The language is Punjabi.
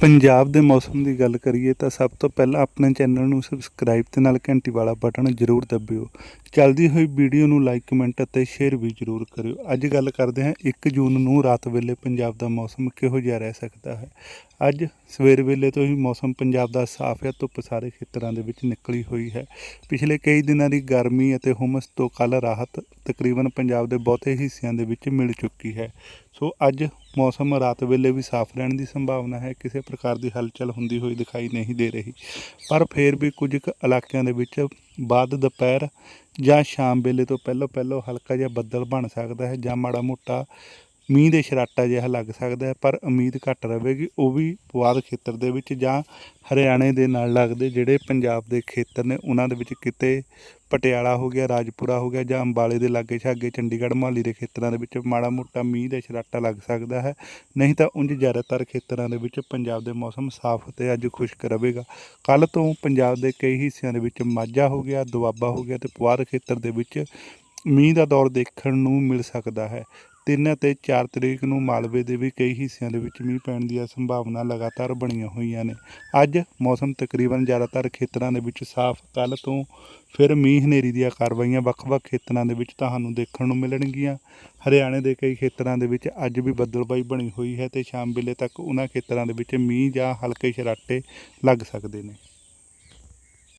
ਪੰਜਾਬ ਦੇ ਮੌਸਮ ਦੀ ਗੱਲ ਕਰੀਏ ਤਾਂ ਸਭ ਤੋਂ ਪਹਿਲਾਂ ਆਪਣੇ ਚੈਨਲ ਨੂੰ ਸਬਸਕ੍ਰਾਈਬ ਤੇ ਨਾਲ ਘੰਟੀ ਵਾਲਾ ਬਟਨ ਜ਼ਰੂਰ ਦਬਿਓ। ਚੱਲਦੀ ਹੋਈ ਵੀਡੀਓ ਨੂੰ ਲਾਈਕ ਕਮੈਂਟ ਅਤੇ ਸ਼ੇਅਰ ਵੀ ਜ਼ਰੂਰ ਕਰਿਓ। ਅੱਜ ਗੱਲ ਕਰਦੇ ਹਾਂ 1 ਜੂਨ ਨੂੰ ਰਾਤ ਵੇਲੇ ਪੰਜਾਬ ਦਾ ਮੌਸਮ ਕਿਹੋ ਜਿਹਾ ਰਹਿ ਸਕਦਾ ਹੈ। ਅੱਜ ਸਵੇਰ ਵੇਲੇ ਤੋਂ ਹੀ ਮੌਸਮ ਪੰਜਾਬ ਦਾ ਸਾਫ਼ ਹੈ ਧੁੱਪ ਸਾਰੇ ਖੇਤਰਾਂ ਦੇ ਵਿੱਚ ਨਿਕਲੀ ਹੋਈ ਹੈ। ਪਿਛਲੇ ਕਈ ਦਿਨਾਂ ਦੀ ਗਰਮੀ ਅਤੇ ਹੁਮਸ ਤੋਂ ਕੱਲ ਰਾਹਤ ਤਕਰੀਬਨ ਪੰਜਾਬ ਦੇ ਬਹੁਤੇ ਹਿੱਸਿਆਂ ਦੇ ਵਿੱਚ ਮਿਲ ਚੁੱਕੀ ਹੈ। ਸੋ ਅੱਜ ਮੌਸਮ ਰਾਤ ਵੇਲੇ ਵੀ ਸਾਫ਼ ਰਹਿਣ ਦੀ ਸੰਭਾਵਨਾ ਹੈ, ਕਿਸੇ ਪ੍ਰਕਾਰ ਦੀ ਹਲਚਲ ਹੁੰਦੀ ਹੋਈ ਦਿਖਾਈ ਨਹੀਂ ਦੇ ਰਹੀ। ਪਰ ਫਿਰ ਵੀ ਕੁਝ ਕੁ ਇਲਾਕਿਆਂ ਦੇ ਵਿੱਚ ਬਾਅਦ ਦੁਪਹਿਰ ਜਾਂ ਸ਼ਾਮ ਵੇਲੇ ਤੋਂ ਪਹਿਲਾਂ ਪਹਿਲਾਂ ਹਲਕਾ ਜਿਹਾ ਬੱਦਲ ਬਣ ਸਕਦਾ ਹੈ ਜਾਂ ਮਾੜਾ ਮੋਟਾ ਮੀਂਹ ਦੇ ਛਰਾਟਾ ਜਿਹਾ ਲੱਗ ਸਕਦਾ ਹੈ, ਪਰ ਉਮੀਦ ਘੱਟ ਰਹੇਗੀ ਉਹ ਵੀ ਪੁਆਧ ਖੇਤਰ ਦੇ ਵਿੱਚ ਜਾਂ ਹਰਿਆਣੇ ਦੇ ਨਾਲ ਲੱਗਦੇ ਜਿਹੜੇ ਪੰਜਾਬ ਦੇ ਖੇਤਰ ਨੇ, ਉਹਨਾਂ ਦੇ ਵਿੱਚ ਕਿਤੇ ਪਟਿਆਲਾ ਹੋ ਗਿਆ, ਰਾਜਪੁਰਾ ਹੋ ਗਿਆ ਜਾਂ ਅੰਬਾਲੇ ਦੇ ਲਾਗੇ ਛਾਗੇ ਚੰਡੀਗੜ੍ਹ, ਮੋਹਾਲੀ ਦੇ ਖੇਤਰਾਂ ਦੇ ਵਿੱਚ ਮਾੜਾ ਮੋਟਾ ਮੀਂਹ ਦਾ ਛਰਾਟਾ ਲੱਗ ਸਕਦਾ ਹੈ। ਨਹੀਂ ਤਾਂ ਉਂਝ ਜ਼ਿਆਦਾਤਰ ਖੇਤਰਾਂ ਦੇ ਵਿੱਚ ਪੰਜਾਬ ਦੇ ਮੌਸਮ ਸਾਫ਼ ਤੇ ਅੱਜ ਖੁਸ਼ਕ ਰਹੇਗਾ ਕੱਲ ਤੋਂ ਪੰਜਾਬ ਦੇ ਕਈ ਹਿੱਸਿਆਂ ਦੇ ਵਿੱਚ ਮਾਝਾ ਹੋ ਗਿਆ, ਦੁਆਬਾ ਹੋ ਗਿਆ ਤੇ ਪੁਆਧ ਖੇਤਰ ਦੇ ਵਿੱਚ ਮੀਂਹ ਦਾ ਦੌਰ ਦੇਖਣ ਨੂੰ ਮਿਲ ਸਕਦਾ ਹੈ। ਤਿੰਨ ਅਤੇ 4 ਤਰੀਕ ਨੂੰ ਮਾਲਵੇ ਦੇ ਵੀ ਕਈ ਹਿੱਸਿਆਂ ਦੇ ਵਿੱਚ ਮੀਂਹ ਪੈਣ ਦੀਆਂ ਸੰਭਾਵਨਾ ਲਗਾਤਾਰ ਬਣੀਆਂ ਹੋਈਆਂ ਨੇ। ਅੱਜ ਮੌਸਮ ਤਕਰੀਬਨ ਜ਼ਿਆਦਾਤਰ ਖੇਤਰਾਂ ਦੇ ਵਿੱਚ ਸਾਫ਼। ਕੱਲ ਤੋਂ ਫਿਰ ਮੀਂਹ ਹਨੇਰੀ ਦੀਆਂ ਕਾਰਵਾਈਆਂ ਵੱਖ-ਵੱਖ ਖੇਤਰਾਂ ਦੇ ਵਿੱਚ ਤੁਹਾਨੂੰ ਦੇਖਣ ਨੂੰ ਮਿਲਣਗੀਆਂ। ਹਰਿਆਣੇ ਦੇ ਕਈ ਖੇਤਰਾਂ ਦੇ ਵਿੱਚ ਅੱਜ ਵੀ ਬੱਦਲਬਾਈ ਬਣੀ ਹੋਈ ਹੈ ਤੇ ਸ਼ਾਮ ਵੇਲੇ ਤੱਕ ਉਹਨਾਂ ਖੇਤਰਾਂ ਦੇ ਵਿੱਚ ਮੀਂਹ ਜਾਂ ਹਲਕੇ ਛਰਾਟੇ ਲੱਗ ਸਕਦੇ ਨੇ।